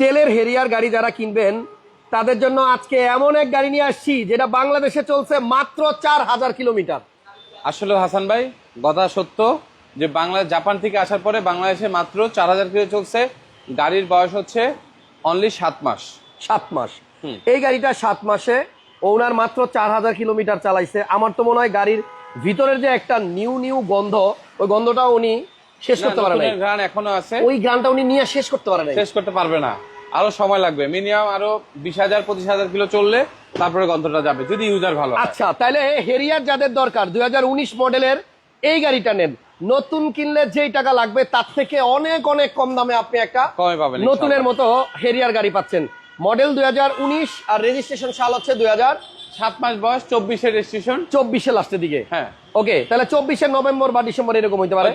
তেলের হেরিয়ার গাড়ি যারা কিনবেন তাদের জন্য আজকে এমন এক গাড়ি নিয়ে আসছি যেটা বাংলাদেশে চলছে মাত্র চার হাজার কিলোমিটার। আসলে হাসান ভাই কথা সত্য যে বাংলা জাপান থেকে আসার পরে বাংলাদেশে মাত্র চার হাজার কিলো চলছে। গাড়ির বয়স হচ্ছে অনলি সাত মাস। সাত মাস। এই গাড়িটা সাত মাসে ওনার মাত্র চার হাজার কিলোমিটার চালাইছে। আমার তো মনে হয় গাড়ির ভিতরের যে একটা নিউ নিউ গন্ধ ওই গন্ধটা উনি শেষ করতে পারে নাই। ঘ্রাণ এখনও আছে। ওই গানটা উনি নিয়ে শেষ করতে পারে নাই। শেষ করতে পারবে না। আরও সময় লাগবে। মিনিমাম আরও বিশ হাজার পঁচিশ হাজার কিলো চললে তারপরে গন্ধটা যাবে যদি ইউজার ভালো আচ্ছা তাহলে হেরিয়ার যাদের দরকার দুই হাজার উনিশ মডেলের এই গাড়িটা নেন। নতুন কিনলে যেই টাকা লাগবে তার থেকে অনেক অনেক কম দামে আপনি একটা কমে পাবেন নতুনের মতো হেরিয়ার গাড়ি পাচ্ছেন। মডেল দুই হাজার উনিশ আর রেজিস্ট্রেশন সাল হচ্ছে দুই হাজার সাত মাস বয়স চব্বিশের রেজিস্ট্রেশন চব্বিশে লাস্টের দিকে? হ্যাঁ। ওকে তাহলে চব্বিশে নভেম্বর বা ডিসেম্বর এরকম হইতে পারে।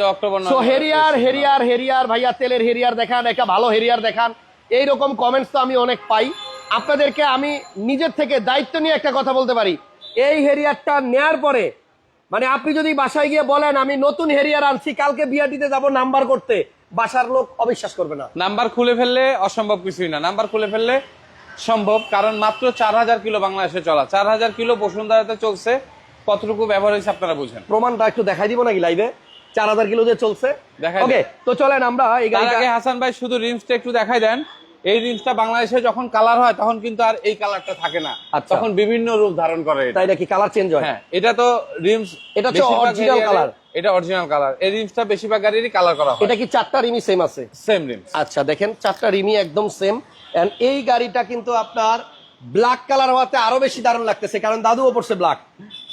হেরিয়ার হেরিয়ার হেরিয়ার ভাইয়া তেলের হেরিয়ার দেখান একটা ভালো হেরিয়ার দেখান। এইরকম কমেন্টস তো আমি অনেক পাই। আপনাদেরকে আমি নিজের থেকে দায়িত্ব নিয়ে একটা কথা বলতে পারি। এই হেরিয়ারটা নেয়ার পরে মানে আপনি যদি বাসায় গিয়ে বলেন আমি নতুন হেরিয়ার আনছি কালকে বিআরটিতে যাব নাম্বার করতে বাসার লোক অবিশ্বাস করবে না। নাম্বার খুলে ফেললে অসম্ভব কিছুই না। নাম্বার খুলে ফেললে সম্ভব কারণ মাত্র চার হাজার কিলো বাংলাদেশে চলা। চার হাজার কিলো বসুন্ধরাতে চলছে কতটুকু ব্যবহার হয়েছে আপনারা বুঝেন। প্রমাণটা একটু দেখাই দিব নাকি লাইভে চার হাজার কিলো যে চলছে? দেখাই ওকে তো চলেন আমরা এই তার গাড়িটা আগে হাসান ভাই শুধু রিমসটা একটু দেখাই দেন। এই রিমসটা বাংলাদেশে যখন কালার হয় তখন কিন্তু আর এই কালারটা থাকে না। আচ্ছা। তখন বিভিন্ন রূপ ধারণ করে তাই নাকি কালার চেঞ্জ হয়? হ্যাঁ এটা তো রিমস এটা হচ্ছে অরিজিনাল কালার এটা অরিজিনাল কালার এই রিমসটা বেশিরভাগ গাড়িরই কালার করা হয়। এটা কি চারটা রিমি সেম আছে? সেম রিমস আচ্ছা দেখেন চারটা রিমি একদম সেম এই গাড়িটা কিন্তু আপনার ব্ল্যাক কালার হওয়াতে আরও বেশি দারুণ লাগতেছে কারণ দাদুও পড়ছে ব্ল্যাক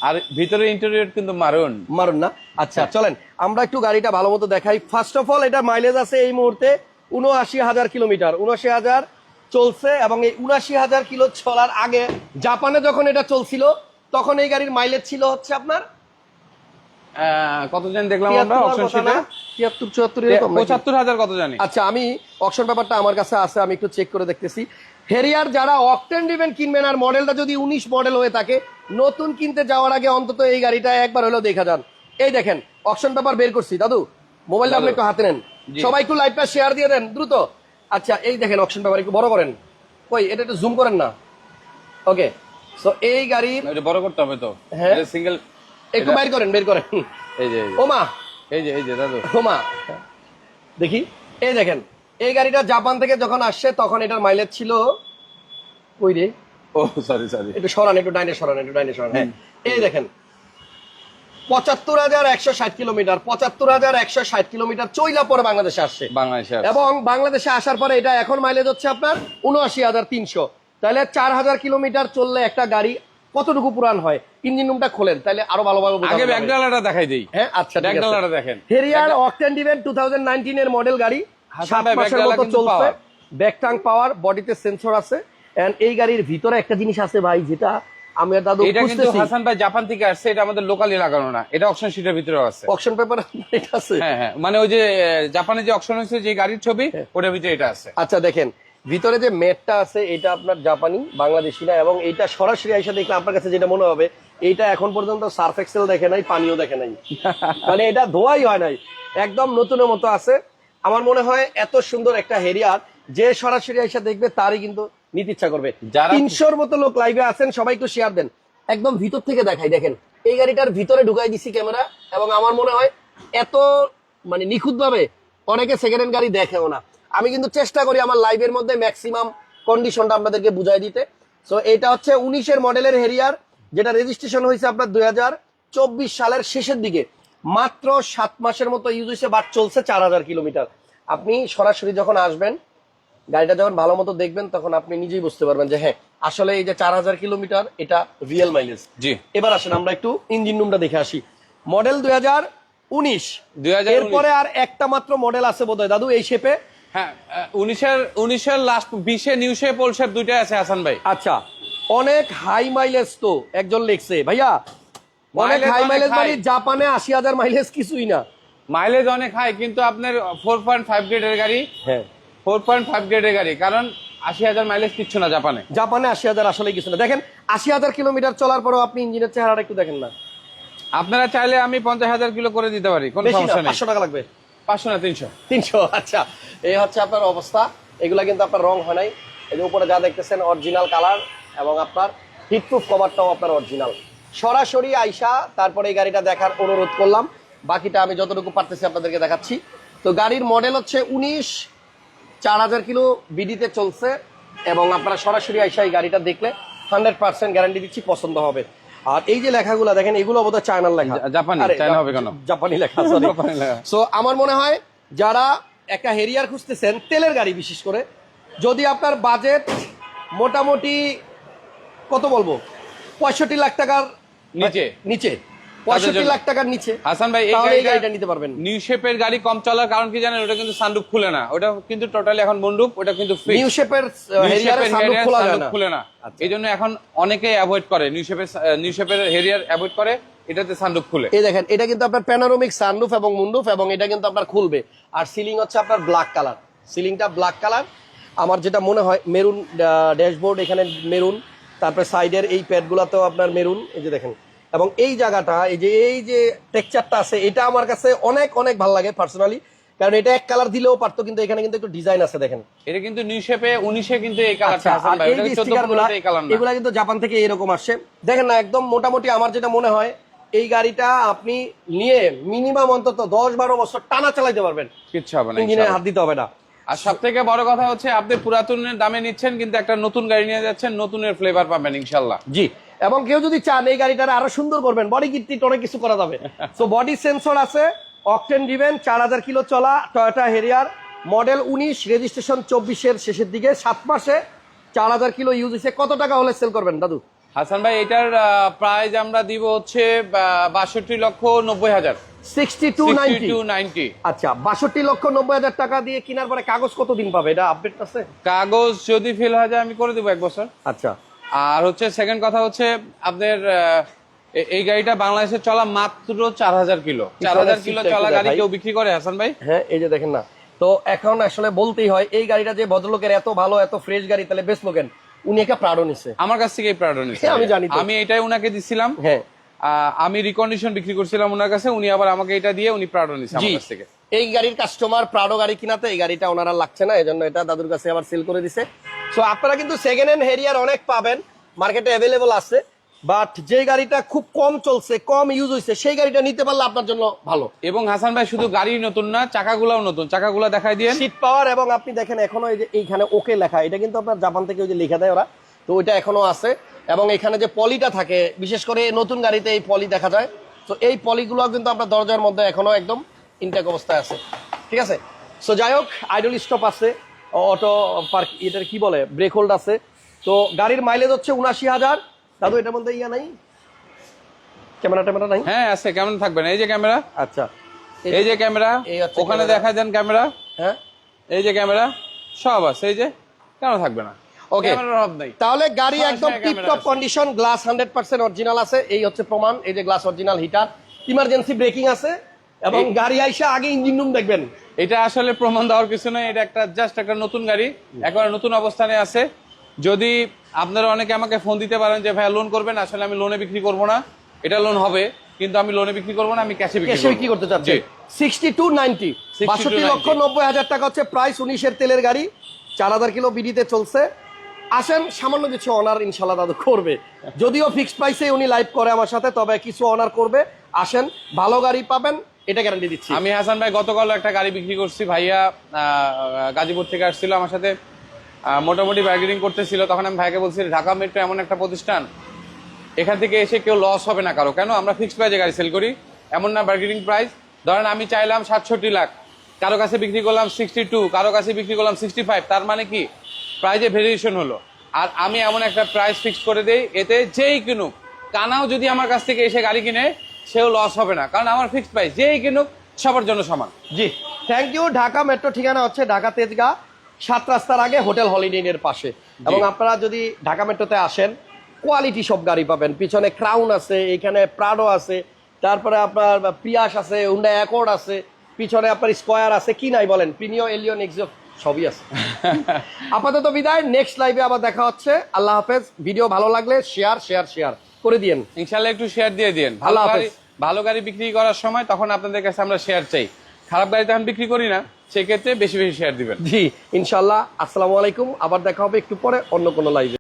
আর ভিতরে ইন্টেরিয়র কিন্তু মারুন মারুন না? আচ্ছা চলেন আমরা একটু গাড়িটা ভালো মতো দেখাই। ফার্স্ট অফ অল এটা মাইলেজ আছে এই মুহূর্তে উনআশি হাজার কিলোমিটার। উনআশি হাজার চলছে এবং এই উনআশি হাজার কিলো চলার আগে জাপানে যখন এটা চলছিল তখন এই গাড়ির মাইলেজ ছিল হচ্ছে আপনার কত জানি দেখলাম আমরা? অপশন শিটে তিয়াত্তর চুয়াত্তর এরকম নাকি? পঁচাত্তর হাজার কত জানি? আচ্ছা আমি অকশন ব্যাপারটা আমার কাছে আছে আমি একটু চেক করে দেখতেছি। হেরিয়ার যারা অকটেন ডিভেন কিনবেন আর মডেলটা যদি উনিশ মডেল হয়ে থাকে নতুন কিনতে যাওয়ার আগে অন্তত এই গাড়িটা একবার হলেও দেখা যান। এই দেখেন অকশন পেপার বের করছি। দাদু মোবাইলটা আপনি একটু হাতে নেন। সবাই একটু লাইভটা শেয়ার দিয়ে দেন দ্রুত। আচ্ছা এই দেখেন অকশন পেপার একটু বড় করেন। কই এটা একটু জুম করেন না। ওকে সো এই এটা বড় করতে হবে তো। হ্যাঁ। সিঙ্গেল একটু বের করেন বের করেন। এই যে ওমা। এই যে এই যে দাদু। ওমা। দেখি এই দেখেন এই গাড়িটা জাপান থেকে যখন আসছে তখন এটার মাইলেজ ছিল কই রে? ও সরি সরি একটু সরান একটু ডাইনে সরান একটু ডাইনে সরান হ্যাঁ। এই দেখেন পঁচাত্তর হাজার একশো ষাট কিলোমিটার পঁচাত্তর হাজার একশো ষাট কিলোমিটার চইলা পরে বাংলাদেশে আসছে। বাংলাদেশে। এবং বাংলাদেশে আসার পরে এটা এখন মাইলেজ হচ্ছে আপনার উনআশি হাজার তিনশো। তাহলে চার হাজার কিলোমিটার চললে একটা গাড়ি কতটুকু পুরান হয়? ইঞ্জিন রুমটা খোলেন তাহলে আরও ভালোভাবে বোঝা আগে ব্যাকডালাটা দেখাই দেই। হ্যাঁ আচ্ছা ব্যাকডালাটা দেখেন। হেরিয়ার অকটেন ডিভেন টু থাউজেন্ড এর মডেল গাড়ি সাত মাসের মতো চলছে। power। ব্যাকটাং পাওয়ার বডিতে সেন্সর আছে। এন্ড এই গাড়ির ভিতরে একটা জিনিস আছে ভাই যেটা আমি আর দাদু এটা কিন্তু হাসান ভাই জাপান থেকে আসছে এটা আমাদের লোকালি লাগানো না। এটা অপশন শিটের ভিতরে আছে। অকশন পেপার এটা আছে? হ্যাঁ হ্যাঁ। মানে ওই যে জাপানে যে অপশন হয়েছে যে গাড়ির ছবি ওটার ভিতরে এটা আছে। আচ্ছা দেখেন। ভিতরে যে মেটটা আছে এটা আপনার জাপানি বাংলাদেশি না এবং এইটা সরাসরি আইসা দেখলে আপনার কাছে যেটা মনে হবে এইটা এখন পর্যন্ত সার্ফ এক্সেল দেখে নাই পানিও দেখে নাই। মানে এটা ধোয়াই হয় নাই। একদম নতুনের মতো আছে। আমার মনে হয় এত সুন্দর একটা হেরিয়ার যে সরাসরি আইসা দেখবে তারই কিন্তু নিতে ইচ্ছা করবে। যারা- তিনশোর মতো লোক লাইভে আছেন সবাই একটু শেয়ার দেন। একদম ভিতর থেকে দেখাই দেখেন। এই গাড়িটার ভিতরে ঢুকাই দিছি ক্যামেরা এবং আমার মনে হয় এত মানে নিখুঁত ভাবে অনেকে সেকেন্ড হ্যান্ড গাড়ি দেখেও না। আমি কিন্তু চেষ্টা করি আমার লাইভের মধ্যে ম্যাক্সিমাম কন্ডিশনটা আপনাদেরকে বুঝাই দিতে। সো এটা হচ্ছে উনিশের মডেলের হেরিয়ার যেটা রেজিস্ট্রেশন হয়েছে আপনার দুই সালের শেষের দিকে। মাত্র সাত মাসের মতো ইউজ হয়েছে বাট চলছে চার হাজার কিলোমিটার। আপনি সরাসরি যখন আসবেন গাড়িটা যখন ভালো মতো দেখবেন তখন আপনি নিজেই বুঝতে পারবেন যে হ্যাঁ আসলে এই যে চার হাজার কিলোমিটার এটা রিয়েল মাইলেজ জি। এবার আসেন আমরা একটু ইঞ্জিন রুমটা দেখে আসি। মডেল দুই হাজার উনিশ। 2019 এরপরে আর একটা মাত্র মডেল আছে বোধহয়। দাদু এই শেপে হ্যাঁ উনিশের উনিশের লাস্ট বিশে নিউ শেপ ওল্ড শেপ দুইটাই আছে হাসান ভাই। আচ্ছা অনেক হাই মাইলেজ তো একজন লিখছে। ভাইয়া অনেক হাই মাইলেজ মানে জাপানে আশি হাজার মাইলেজ কিছুই না। মাইলেজ অনেক হাই কিন্তু আপনার ফোর পয়েন্ট ফাইভ গ্রেডের গাড়ি হ্যাঁ। ফোর পয়েন্ট ফাইভ গ্রেডের গাড়ি কারণ আশি হাজার মাইলেজ কিচ্ছু না জাপানে। জাপানে আশি হাজার আসলে কিছু না। দেখেন আশি হাজার কিলোমিটার চলার পরেও আপনি ইঞ্জিনের চেহারাটা একটু দেখেন না। আপনারা চাইলে আমি পঞ্চাশ হাজার কিলো করে দিতে পারি কোনো সমস্যা নেই। পাঁচশো টাকা লাগবে। পাঁচশো না তিনশো। তিনশো আচ্ছা। এই হচ্ছে আপনার অবস্থা। এগুলা কিন্তু আপনার রং হয় নাই। এই যে উপরে যা দেখতেছেন অরিজিনাল কালার এবং আপনার হিটপ্রুফ কভারটাও আপনার অরিজিনাল সরাসরি আইসা তারপরে এই গাড়িটা দেখার অনুরোধ করলাম। বাকিটা আমি যতটুকু পারতেছি আপনাদেরকে দেখাচ্ছি। তো গাড়ির মডেল হচ্ছে উনিশ, চার হাজার কিলো বিডিতে চলছে এবং আপনারা সরাসরি আইসা এই গাড়িটা দেখলে হান্ড্রেড পার্সেন্ট গ্যারান্টি দিচ্ছি পছন্দ হবে। আর এই যে লেখাগুলো দেখেন এগুলো বোধহয় চায়নার লেখা জাপানি, চায়না হবে কেন? জাপানি লেখা সরি। সো আমার মনে হয় যারা একটা হেরিয়ার খুঁজতেছেন তেলের গাড়ি বিশেষ করে যদি আপনার বাজেট মোটামুটি কত বলব পঁয়ষট্টি লাখ টাকার নিচে? নিচে পঁয়ষট্টি? লাখ টাকার নিচে। হাসান ভাই এই গাড়িটা নিতে পারবেন। নিউ শেপের গাড়ি কম চলার কারণ কি জানেন? ওটা কিন্তু সানরুফ খুলে না। ওটা কিন্তু টোটালি এখন মন্ডুপ ওটা কিন্তু। নিউ শেপের সানরুফ খোলা যায় না। আচ্ছা। এই জন্য এখন অনেকেই অ্যাভয়েড করে। নিউ শেপের নিউ শেপের হেরিয়ার অ্যাভয়েড করে এটাতে সানরুফ খুলে। এই দেখেন এটা কিন্তু আপনার প্যানোরামিক সানরুফ এবং মুন্ডুফ এবং এটা কিন্তু আপনার খুলবে। আর সিলিং হচ্ছে আপনার ব্ল্যাক কালার সিলিংটা ব্ল্যাক কালার আমার যেটা মনে হয় মেরুন ড্যাশবোর্ড এখানে মেরুন। তারপরে সাইডের এই প্যাডগুলোতেও আপনার মেরুন। এই যে দেখেন এবং এই জায়গাটা এই যে এই যে টেক্সচারটা আছে এটা আমার কাছে অনেক অনেক ভালো লাগে পার্সোনালি কারণ এটা এক কালার দিলেও পারতো কিন্তু এখানে কিন্তু একটু ডিজাইন আছে দেখেন। এটা কিন্তু নিউ শেপে উনিশে কিন্তু এই কালারটা আচ্ছা হাসান আর ভাই। এই যে 14 স্টিকারগুলো কালার না এগুলা কিন্তু জাপান থেকে এরকম আসছে। দেখেন না একদম মোটামুটি আমার যেটা মনে হয় এই গাড়িটা আপনি নিয়ে মিনিমাম অন্তত দশ বারো বছর টানা চালাইতে পারবেন। কিচ্ছু হবে না ইঞ্জিনে হাত দিতে হবে না। আর সব থেকে বড় কথা হচ্ছে আপনি পুরাতনের দামে নিচ্ছেন কিন্তু একটা নতুন গাড়ি নিয়ে যাচ্ছেন নতুনের ফ্লেভার পাবেন ইনশাল্লাহ জি। এবং কেউ যদি চান এই গাড়িটার আরও সুন্দর করবেন। বডি কিট অনেক কিছু করা যাবে। তো বডি সেন্সর আছে অকটেন ডিভেন চার হাজার কিলো চলা টয়োটা হেরিয়ার মডেল উনিশ রেজিস্ট্রেশন চব্বিশের শেষের দিকে সাত মাসে চার হাজার কিলো ইউজ হয়েছে। কত টাকা হলে সেল করবেন দাদু? হাসান ভাই এটার প্রাইস আমরা দিব হচ্ছে বাষট্টি লক্ষ নব্বই হাজার। আচ্ছা বাষট্টি লক্ষ নব্বই হাজার টাকা দিয়ে কেনার পরে কাগজ কতদিন পাবে? এটা আপডেট আছে? কাগজ যদি ফেল হয়ে যায় আমি করে দেবো এক বছর। আচ্ছা। আর হচ্ছে সেকেন্ড কথা হচ্ছে এ- এই গাড়িটা বাংলাদেশে চলা মাত্র চার হাজার কিলো। চার হাজার কিলো চলা গাড়ি কেউ বিক্রি করে হাসান ভাই? হ্যাঁ এই যে দেখেন না। তো এখন আসলে বলতেই হয় এই গাড়িটা যে ভদ্রলোকের এত ভালো এত ফ্রেশ গাড়ি তাহলে বেশ লোকেন উনি একটা প্রাড়ো নিছে। আমার কাছ থেকে এই প্রাউড নিচ্ছে হ্যাঁ, আমি জানি। আমি এটাই ওনাকে দিছিলাম। হ্যাঁ। আমি রিকন্ডিশন বিক্রি করছিলাম ওনার কাছে উনি আবার আমাকে এটা দিয়ে উনি প্রাউড নিচ্ছে জি। আমার কাছ থেকে। এই গাড়ির কাস্টমার প্রাডো গাড়ি কিনাতে এই গাড়িটা ওনারা লাগছে না এজন্য এটা দাদুর কাছে আবার সেল করে দিছে। সো আপনারা কিন্তু সেকেন্ড হ্যান্ড হেরিয়ার অনেক পাবেন মার্কেটে অ্যাভেলেবল আছে বাট যে গাড়িটা খুব কম চলছে কম ইউজ হয়েছে সেই গাড়িটা নিতে পারলে আপনার জন্য ভালো। এবং হাসান ভাই শুধু গাড়ি নতুন না চাকাগুলাও নতুন। চাকাগুলা দেখাই দিয়ে সিট পাওয়ার এবং আপনি দেখেন এখনও এই যে এইখানে ওকে লেখা এটা কিন্তু আপনার জাপান থেকে ওই যে লেখা দেয় ওরা তো ওইটা এখনও আছে। এবং এখানে যে পলিটা থাকে বিশেষ করে নতুন গাড়িতে এই পলি দেখা যায়। তো এই পলিগুলো কিন্তু আপনার দরজার মধ্যে এখনও একদম ইনটেক অবস্থায় আছে। ঠিক আছে? সো যাই হোক আইডল স্টপ আছে। অটো পার্ক এটার কি বলে ব্রেক হোল্ড আছে। তো গাড়ির মাইলেজ হচ্ছে উনাশি হাজার। দাদু এটার মধ্যে ইয়া নাই? ক্যামেরা ট্যামেরা নাই? হ্যাঁ আছে কেমন থাকবেন? এই যে ক্যামেরা। আচ্ছা। এই যে ক্যামেরা ওখানে দেখা যান ক্যামেরা। হ্যাঁ? এই যে ক্যামেরা সব আছে এই যে কেন থাকবে না? নেই। তাহলে গাড়ি একদম camera tiptop condition glass hundred percent original আছে। এই হচ্ছে প্রমাণ এই যে glass original heater emergency braking আছে এবং গাড়ি আইসা আগে ইঞ্জিন রুম দেখবেন। এটা আসলে প্রমাণ দেওয়ার কিছু নয় এটা একটা জাস্ট একটা নতুন গাড়ি একেবারে নতুন অবস্থানে আছে। যদি আপনারা অনেকে আমাকে ফোন দিতে পারেন যে ভাইয়া লোন করবেন? আসলে আমি লোনে বিক্রি করব না। এটা লোন হবে কিন্তু আমি লোনে বিক্রি করব না আমি ক্যাশে বিক্রি ক্যাশে করব। বিক্রি করতে চাচ্ছে। সিক্সটি টু নাইনটি 62 বাষট্টি লক্ষ নব্বই হাজার টাকা হচ্ছে প্রাইস উনিশের তেলের গাড়ি। চার হাজার কিলো বিডিতে চলছে। আসেন সামান্য কিছু অনার ইনশাল্লাহ দাদু করবে। যদিও ফিক্সড প্রাইসে উনি লাইভ করে আমার সাথে তবে কিছু অনার করবে। আসেন ভালো গাড়ি পাবেন। এটা গ্যারান্টি দিচ্ছি। আমি হাসান ভাই গতকাল একটা গাড়ি বিক্রি করছি, ভাইয়া গাজীপুর থেকে আসছিল আমার সাথে। মোটামুটি বার্গেনিং করতেছিল, তখন আমি ভাইকে বলছি, ঢাকা মেট্রো এমন একটা প্রতিষ্ঠান, এখান থেকে এসে কেউ লস হবে না কারও। কেন? আমরা ফিক্সড প্রাইজে গাড়ি সেল করি, এমন না বার্গেনিং প্রাইস ধরেন আমি চাইলাম সাতষট্টি লাখ, কারও কাছে বিক্রি করলাম সিক্সটি টু কারও কাছে বিক্রি করলাম সিক্সটি ফাইভ তার মানে কি? প্রাইজে ভেরিয়েশন হলো। আর আমি এমন একটা প্রাইস ফিক্স করে দেই, এতে যেই কিনুক, কানাও যদি আমার কাছ থেকে এসে গাড়ি কিনে সেও লস হবে না। কারণ আমার ফিক্সড প্রাইস যেই কিনুক সবার জন্য সমান। জি। থ্যাংক ইউ ঢাকা মেট্রো ঠিকানা হচ্ছে ঢাকা তেজগাঁ সাত রাস্তার আগে হোটেল হলিডে ইনের পাশে। এবং আপনারা যদি ঢাকা মেট্রোতে আসেন কোয়ালিটি সব গাড়ি পাবেন। পিছনে ক্রাউন আছে এখানে প্রাডো আছে তারপরে আপনার প্রিয়াস আছে হুন্ডা অ্যাকর্ড আছে পিছনে আপনার স্কোয়ার আছে কি নাই বলেন? প্রিমিও এলিও নেক্সো সবই আছে। আপাতত বিদায়। নেক্সট লাইভে আবার দেখা হচ্ছে। আল্লাহ হাফেজ। ভিডিও ভালো লাগলে শেয়ার শেয়ার শেয়ার করে দিয়েন। ইনশাল্লাহ একটু শেয়ার দিয়ে দিন ভালো গাড়ি ভালো গাড়ি বিক্রি করার সময় তখন আপনাদের কাছে আমরা শেয়ার চাই। খারাপ গাড়ি তখন বিক্রি করি না সেক্ষেত্রে বেশি বেশি শেয়ার দিবেন। জি ইনশাল্লাহ আসসালামু আলাইকুম। আবার দেখা হবে একটু পরে অন্য কোনো লাইভে